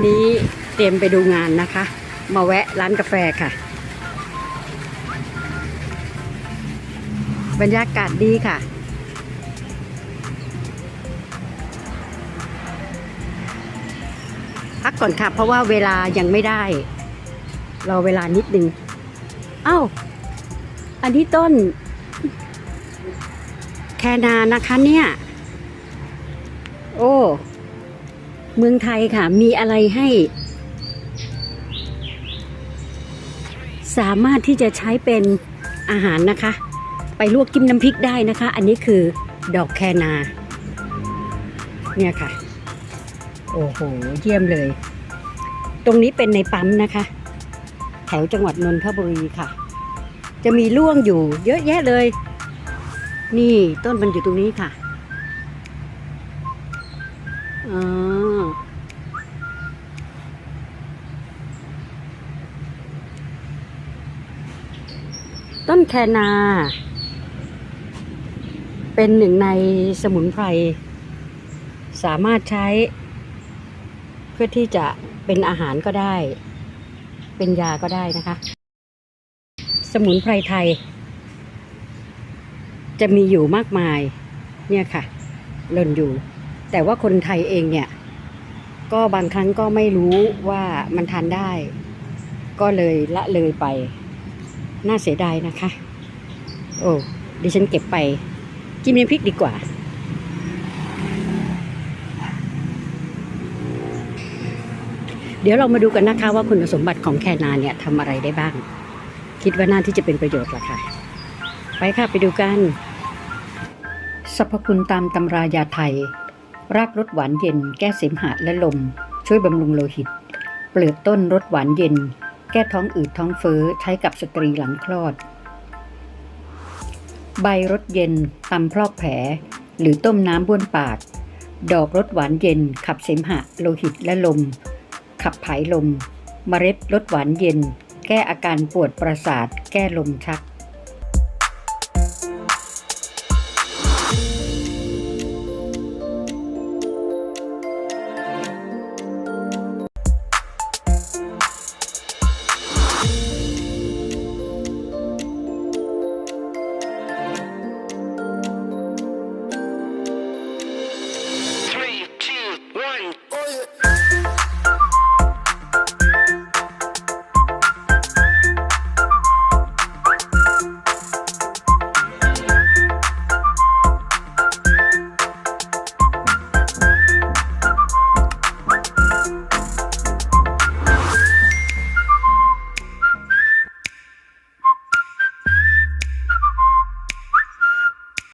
วันนี้เตรียมไปดูงานนะคะ มาแวะร้านกาแฟค่ะ บรรยากาศดีค่ะ พักก่อนค่ะ เพราะว่าเวลายังไม่ได้ รอเวลานิดนึงเอ้าอันนี้ต้น แคนานะคะเนี่ย โอ้ เมืองไทยค่ะ มีอะไรให้ สามารถที่จะใช้เป็นอาหารนะคะ ไปลวกจิ้มน้ำพริกได้นะคะ อันนี้คือดอกแคนา เนี่ยค่ะ โอ้โห เยี่ยมเลย ตรงนี้เป็นในปั๊มนะคะ แถวจังหวัดนนทบุรีค่ะ จะมีร่วงอยู่เยอะแยะเลย นี่ต้นมันอยู่ตรงนี้ค่ะ อ๋อ ต้นแคนา เป็นหนึ่งในสมุนไพร สามารถใช้ เพื่อที่จะเป็นอาหารก็ได้ เป็นยาก็ได้นะคะ สมุนไพรไทย จะมีอยู่มากมาย เนี่ยค่ะหล่นอยู่ แต่ว่าคนไทยเองเนี่ย ก็บางครั้งก็ไม่รู้ว่ามันทานได้ ก็เลยละเลยไป น่าเสียดายนะคะ โอ้ดิฉันเก็บไปจิ้มน้ำพริกดีกว่า เดี๋ยวเรามาดูกันนะคะว่าคุณสมบัติของแคนาเนี่ยทำอะไรได้บ้าง คิดว่าน่าที่จะเป็นประโยชน์ละค่ะ ไปค่ะไปดูกันสรรพคุณตามตำรายาไทย รากรสหวานเย็น แก้เสมหะและลม ช่วยบำรุงโลหิต เปลือกต้นรสหวานเย็น แก้ท้องอืดท้องเฟ้อใช้กับสตรีหลังคลอด ใบรสเย็นตำพลอกแผล หรือต้มน้ำบ้วนปาก ดอกรสหวานเย็น ขับเสมหะ โลหิตและลม ขับผายลม เมล็ดรสหวานเย็น แก้อาการปวดประสาท แก้ลมชัก